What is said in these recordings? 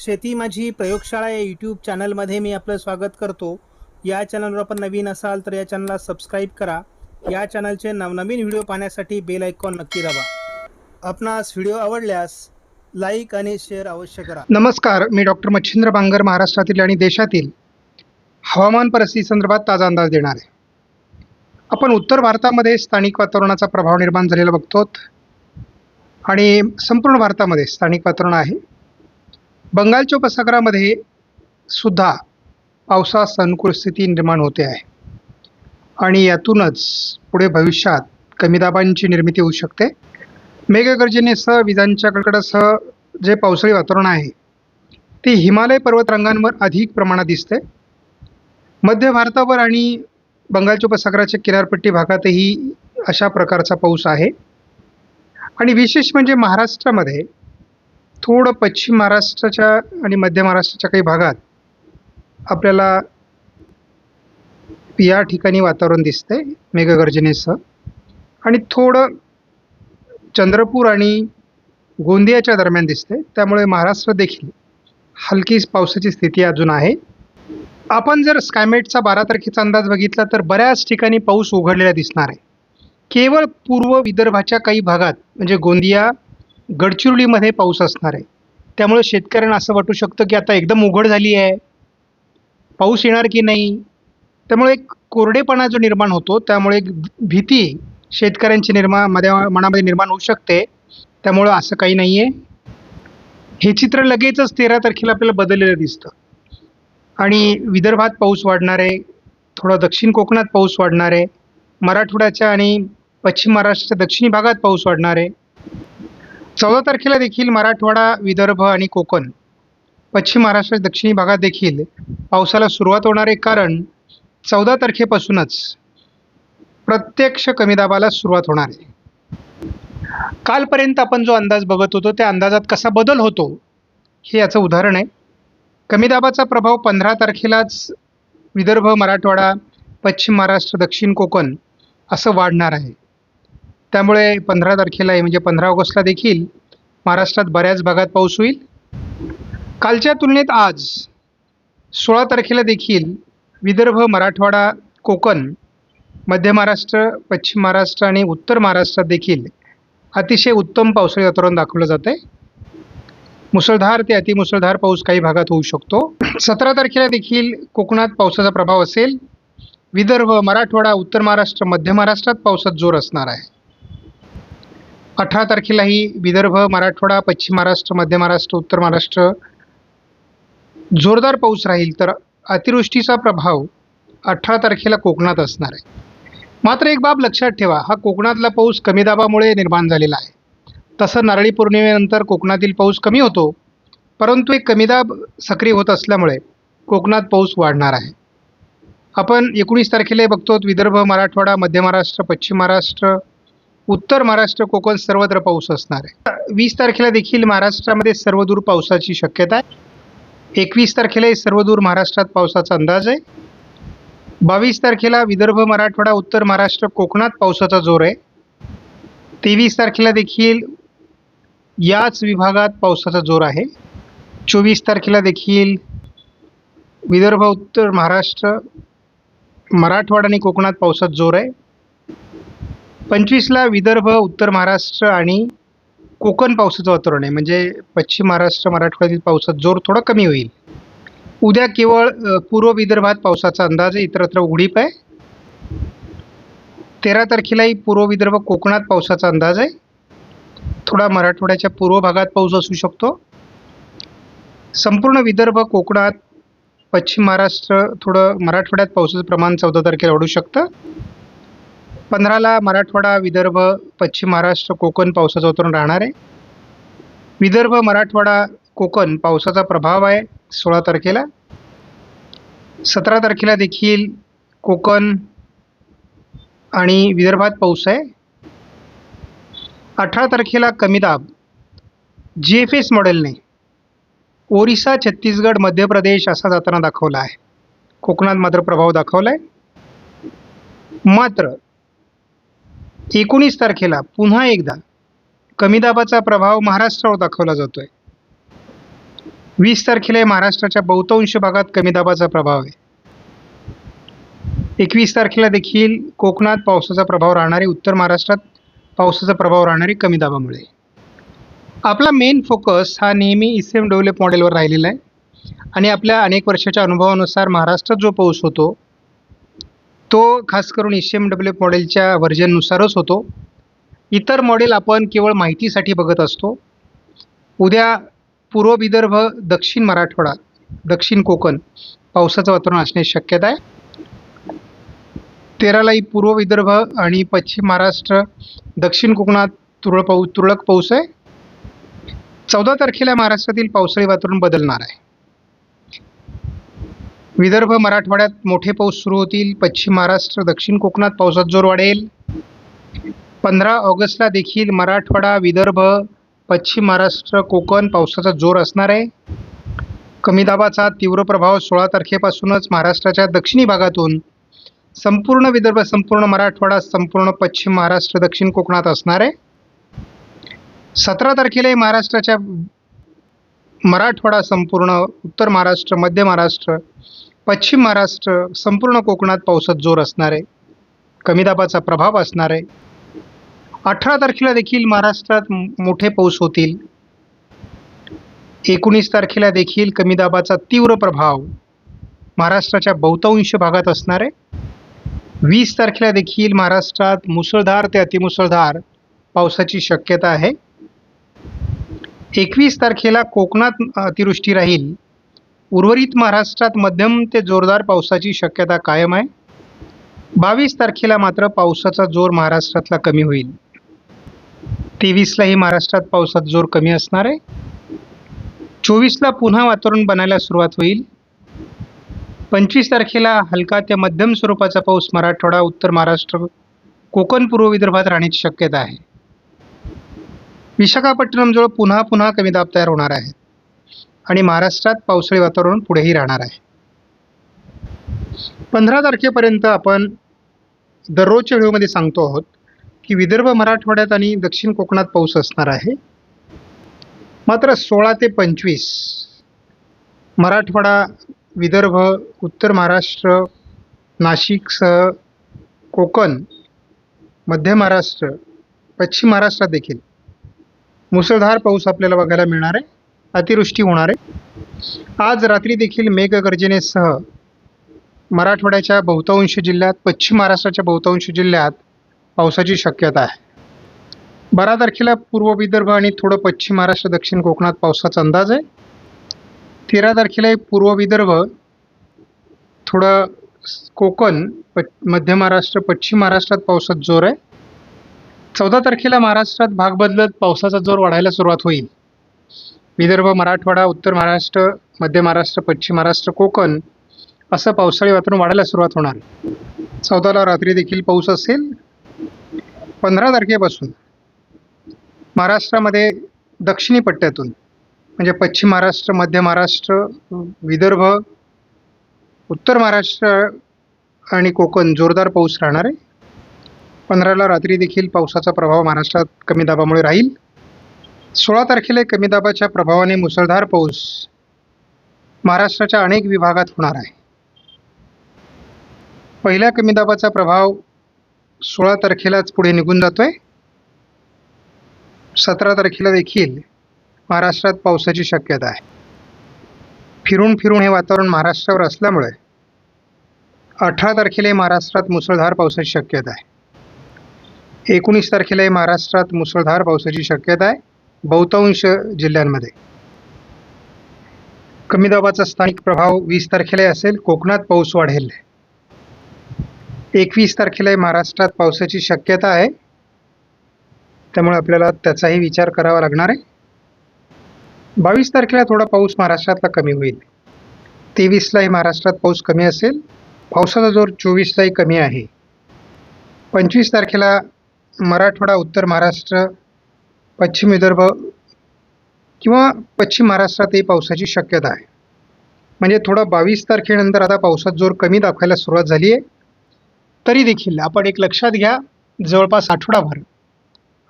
शेती माझी प्रयोगशाळा या यूट्यूब चॅनलमध्ये मी आपलं स्वागत करतो. या चॅनलवर आपण नवीन असाल तर या चॅनलला सबस्क्राईब करा. या चॅनलचे नवनवीन व्हिडिओ पाहण्यासाठी बेल आयकॉन नक्की दाबा. आपणास व्हिडिओ आवडल्यास लाईक आणि शेअर अवश्य करा. नमस्कार मी डॉक्टर मच्छिंद्र बांगर महाराष्ट्रातील आणि देशातील हवामान परिस्थिती संदर्भात ताजा अंदाज देणार आहे. आपण उत्तर भारतामध्ये स्थानिक वातावरणाचा प्रभाव निर्माण झालेला बघतो आणि संपूर्ण भारतामध्ये स्थानिक वातावरण आहे. बंगालच्या उपसागरामध्ये सुद्धा पावसास अनुकूल स्थिती निर्माण होते आहे. आणि यातूनच पुढे भविष्यात कमी दाबांची निर्मिती होऊ शकते. मेघगर्जनेसह विजांच्या कडकडासह जे पावसाळी वातावरण आहे ते हिमालय पर्वतरांगांवर अधिक प्रमाणात दिसते. मध्य भारतावर आणि बंगालच्या उपसागराच्या किनारपट्टी भागातही अशा प्रकारचा पाऊस आहे. आणि विशेष म्हणजे महाराष्ट्रामध्ये थोडं पश्चिम महाराष्ट्राच्या आणि मध्य महाराष्ट्राच्या काही भागात आपल्याला या ठिकाणी वातावरण दिसतंय मेघगर्जनेसह. आणि थोडं चंद्रपूर आणि गोंदियाच्या दरम्यान दिसते त्यामुळे महाराष्ट्र देखील हलकी पावसाची स्थिती अजून आहे. आपण जर स्कायमेटचा बारा तारखेचा अंदाज बघितला तर बऱ्याच ठिकाणी पाऊस उघडलेला दिसणार आहे. केवळ पूर्व विदर्भाच्या काही भागात म्हणजे गोंदिया गडचिरोलीमध्ये पाऊस असणार आहे. त्यामुळे शेतकऱ्यांना असं वाटू शकतं की आता एकदम उघड झाली आहे. पाऊस येणार की नाही? त्यामुळे एक कोरडेपणा जो निर्माण होतो त्यामुळे एक भीती शेतकऱ्यांची निर्माणमध्ये मनामध्ये निर्माण होऊ शकते. त्यामुळं असं काही नाही आहे हे चित्र लगेचच तेरा तारखेला आपल्याला बदललेलं दिसतं. आणि विदर्भात पाऊस वाढणार आहे. थोडा दक्षिण कोकणात पाऊस वाढणार आहे. मराठवाड्याच्या आणि पश्चिम महाराष्ट्राच्या दक्षिणी भागात पाऊस वाढणार आहे. चौदा तारखेला देखील मराठवाडा विदर्भ आणि कोकण पश्चिम महाराष्ट्राच्या दक्षिणी भागात देखील पावसाला सुरुवात होणार आहे कारण चौदा तारखेपासूनच प्रत्यक्ष कमी दाबाला सुरुवात होणार आहे. कालपर्यंत आपण जो अंदाज बघत होतो त्या अंदाजात कसा बदल होतो हे याचं उदाहरण आहे. कमी दाबाचा प्रभाव पंधरा तारखेलाच विदर्भ मराठवाडा पश्चिम महाराष्ट्र दक्षिण कोकण असं वाढणार आहे. त्यामुळे पंधरा तारखेला म्हणजे पंधरा ऑगस्टला देखील महाराष्ट्रात बऱ्याच भागात पाऊस होईल. कालच्या तुलनेत आज सोळा तारखेला देखील विदर्भ मराठवाडा कोकण मध्य महाराष्ट्र पश्चिम महाराष्ट्र आणि उत्तर महाराष्ट्रात देखील अतिशय उत्तम पावसाळी वातावरण दाखवलं जात आहे मुसळधार ते अतिमुसळधार पाऊस काही भागात होऊ शकतो. सतरा तारखेला देखील कोकणात पावसाचा प्रभाव असेल. विदर्भ मराठवाडा उत्तर महाराष्ट्र मध्य महाराष्ट्रात पावसात जोर असणार आहे. अठरा तारखेलाही विदर्भ मराठवाडा पश्चिम महाराष्ट्र मध्य महाराष्ट्र उत्तर महाराष्ट्र जोरदार पाऊस राहील तर अतिवृष्टीचा प्रभाव अठरा तारखेला कोकणात असणार आहे. मात्र एक बाब लक्षात ठेवा हा कोकणातला पाऊस कमी दाबामुळे निर्माण झालेला आहे. तसं नारळी पौर्णिमेनंतर कोकणातील पाऊस कमी होतो परंतु एक कमी दाब सक्रिय होत असल्यामुळे कोकणात पाऊस वाढणार आहे. आपण एकोणीस तारखेला बघतो विदर्भ मराठवाडा मध्य महाराष्ट्र पश्चिम महाराष्ट्र उत्तर महाराष्ट्र कोकण सर्वत्र पाऊस असणार आहे. वीस तारखेला देखील महाराष्ट्रामध्ये सर्वदूर पावसाची शक्यता आहे. एकवीस तारखेला सर्वदूर महाराष्ट्रात पावसाचा अंदाज आहे. बावीस तारखेला विदर्भ मराठवाडा उत्तर महाराष्ट्र कोकणात पावसाचा जोर आहे. तेवीस तारखेला देखील याच विभागात पावसाचा जोर आहे. चोवीस तारखेला देखील विदर्भ उत्तर महाराष्ट्र मराठवाडा आणि कोकणात पावसात जोर आहे. पंचवीसला विदर्भ उत्तर महाराष्ट्र आणि कोकण पावसाचं वातावरण आहे. म्हणजे पश्चिम महाराष्ट्र मराठवाड्यातील पावसात जोर थोडा कमी होईल. उद्या केवळ पूर्व विदर्भात पावसाचा अंदाज आहे. इतरत्र उघडीप आहे. तेरा तारखेलाही पूर्व विदर्भ कोकणात पावसाचा अंदाज आहे. थोडा मराठवाड्याच्या पूर्व भागात पाऊस असू शकतो. संपूर्ण विदर्भ कोकणात पश्चिम महाराष्ट्र थोडं मराठवाड्यात पावसाचं प्रमाण चौदा तारखेला वाढू शकतं. पंधराला मराठवाडा विदर्भ पश्चिम महाराष्ट्र कोकण पावसाचं उतरून राहणार आहे. विदर्भ मराठवाडा कोकण पावसाचा प्रभाव आहे सोळा तारखेला. सतरा तारखेला देखील कोकण आणि विदर्भात पाऊस आहे. अठरा तारखेला कमी दाब. जी एफ एस मॉडेलने ओरिसा छत्तीसगड मध्य प्रदेश असा जाताना दाखवला आहे. कोकणात मात्र प्रभाव दाखवला आहे मात्र एकोणीस तारखेला पुन्हा एकदा कमी दाबाचा प्रभाव महाराष्ट्रावर दाखवला जातो आहे वीस तारखेला महाराष्ट्राच्या बहुतांश भागात कमी दाबाचा प्रभाव आहे. एकवीस तारखेला देखील कोकणात पावसाचा प्रभाव राहणारे उत्तर महाराष्ट्रात पावसाचा प्रभाव राहणारे कमी दाबामुळे. आपला मेन फोकस हा नेहमी इसेम डेव्हलप मॉडेलवर राहिलेला आहे. आणि आपल्या अनेक वर्षाच्या अनुभवानुसार महाराष्ट्रात जो पाऊस होतो तो खास करून एश एम डब्ल्यू मॉडेलच्या व्हर्जननुसारच होतो. इतर मॉडेल आपण केवळ माहितीसाठी बघत असतो. उद्या पूर्व विदर्भ दक्षिण मराठवाडा दक्षिण कोकण पावसाचं वातावरण असण्याची शक्यता आहे. तेरालाही पूर्व विदर्भ आणि पश्चिम महाराष्ट्र दक्षिण कोकणात तुरळ पाऊ तुरळक पाऊस आहे. चौदा तारखेला महाराष्ट्रातील पावसाळी वातावरण बदलणार आहे. विदर्भ मराठवाड्यात मोठे पाऊस सुरू होतील. पश्चिम महाराष्ट्र दक्षिण कोकणात पावसात जोर वाढेल. पंधरा ऑगस्टला देखील मराठवाडा विदर्भ पश्चिम महाराष्ट्र कोकण पावसाचा जोर असणार आहे. कमी दाबाचा तीव्र प्रभाव सोळा तारखेपासूनच महाराष्ट्राच्या दक्षिणी भागातून संपूर्ण विदर्भ संपूर्ण मराठवाडा संपूर्ण पश्चिम महाराष्ट्र दक्षिण कोकणात असणार आहे. सतरा तारखेला महाराष्ट्राच्या मराठवाडा संपूर्ण उत्तर महाराष्ट्र मध्य महाराष्ट्र पश्चिम महाराष्ट्र संपूर्ण कोकणात पावसात जोर असणार आहे. कमी दाबाचा प्रभाव असणार आहे. अठरा तारखेला देखील महाराष्ट्रात मोठे पाऊस होतील. एकोणीस तारखेला देखील कमी दाबाचा तीव्र प्रभाव महाराष्ट्राच्या बहुतांश भागात असणार आहे. वीस तारखेला देखील महाराष्ट्रात मुसळधार ते अतिमुसळधार पावसाची शक्यता आहे. एकवीस तारखेला कोकणात अतिवृष्टी राहील. उर्वरित महाराष्ट्रात मध्यम ते जोरदार पावसाची शक्यता कायम आहे. बावीस तारखेला मात्र पावसाचा जोर महाराष्ट्रातला कमी होईल. तेवीसलाही महाराष्ट्रात पावसाचा जोर कमी असणार आहे. चोवीसला पुन्हा वातावरण बनायला सुरुवात होईल. पंचवीस तारखेला हलका ते मध्यम स्वरूपाचा पाऊस मराठवाडा उत्तर महाराष्ट्र कोकण पूर्व विदर्भात राहण्याची शक्यता आहे. विशाखापट्टणमजवळ पुन्हा पुन्हा कमी दाब तयार होणार आहे आणि महाराष्ट्रात पावसाळी वातावरण पुढेही राहणार आहे. पंधरा तारखेपर्यंत आपण दररोजच्या व्हिडिओमध्ये सांगतो आहोत की विदर्भ मराठवाड्यात आणि दक्षिण कोकणात पाऊस असणार आहे. मात्र सोळा ते पंचवीस मराठवाडा विदर्भ उत्तर महाराष्ट्र नाशिकसह कोकण मध्य महाराष्ट्र पश्चिम महाराष्ट्रात देखील मुसळधार पाऊस आपल्याला बघायला मिळणार आहे. अतिवृष्टी होणार आहे. आज रात्री देखील मेघगर्जनेसह मराठवाड्याच्या बहुतांश जिल्ह्यात पश्चिम महाराष्ट्राच्या बहुतांश जिल्ह्यात पावसाची शक्यता आहे. बारा तारखेला पूर्व विदर्भ आणि थोडं पश्चिम महाराष्ट्र दक्षिण कोकणात पावसाचा अंदाज आहे. तेरा तारखेला एक पूर्व विदर्भ थोडं कोकण प मध्य महाराष्ट्र पश्चिम महाराष्ट्रात पावसात जोर आहे. चौदा तारखेला महाराष्ट्रात भाग बदलत पावसाचा जोर वाढायला सुरुवात होईल. विदर्भ मराठवाडा उत्तर महाराष्ट्र मध्य महाराष्ट्र पश्चिम महाराष्ट्र कोकण असं पावसाळी वातावरण वाढायला सुरुवात होणार. चौदाला रात्री देखील पाऊस असेल. पंधरा तारखेपासून महाराष्ट्रामध्ये दक्षिणी पट्ट्यातून म्हणजे पश्चिम महाराष्ट्र मध्य महाराष्ट्र विदर्भ उत्तर महाराष्ट्र आणि कोकण जोरदार पाऊस राहणार आहे. पंधराला रात्री देखील पावसाचा प्रभाव महाराष्ट्रात कमी दाबामुळे राहील. सोळा तारखेला कमी दाबाच्या प्रभावाने मुसळधार पाऊस महाराष्ट्राच्या अनेक विभागात होणार आहे. पहिल्या कमी दाबाचा प्रभाव सोळा तारखेलाच पुढे निघून जातोय. सतरा तारखेला देखील महाराष्ट्रात पावसाची शक्यता आहे. फिरून फिरून हे वातावरण महाराष्ट्रावर असल्यामुळे अठरा तारखेला महाराष्ट्रात मुसळधार पावसाची शक्यता आहे. एकोणीस तारखेला महाराष्ट्रात मुसळधार पावसाची शक्यता आहे. बहुतांश जिल्ह्यांमध्ये. कमी दाबाचा स्थानिक प्रभाव वीस तारखेला असेल. कोकणात पाऊस वाढेल. एकवीस तारखेला महाराष्ट्रात पावसाची शक्यता आहे. त्यामुळे आपल्याला त्याचाही विचार करावा लागणार आहे. बावीस तारखेला थोडा पाऊस महाराष्ट्रातला कमी होईल. तेवीसलाही महाराष्ट्रात पाऊस कमी असेल. पावसाचा जोर चोवीसलाही कमी आहे. पंचवीस तारखेला मराठवाडा उत्तर महाराष्ट्र पश्चिम विदर्भ किंवा पश्चिम महाराष्ट्रातही पावसाची शक्यता आहे. म्हणजे थोडा बावीस तारखेनंतर आता पावसात जोर कमी दाखवायला सुरुवात झाली आहे तरी देखील आपण एक लक्षात घ्या जवळपास आठवडाभर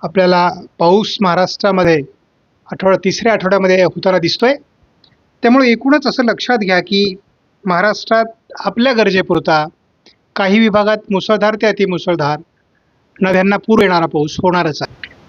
आपल्याला पाऊस महाराष्ट्रामध्ये आठवडा तिसऱ्या आठवड्यामध्ये होताना दिसतोय. त्यामुळे एकूणच असं लक्षात घ्या की महाराष्ट्रात आपल्या गरजेपुरता काही विभागात मुसळधार ते अतिमुसळधार नद्यांना पूर येणारा पाऊस होणारच आहे.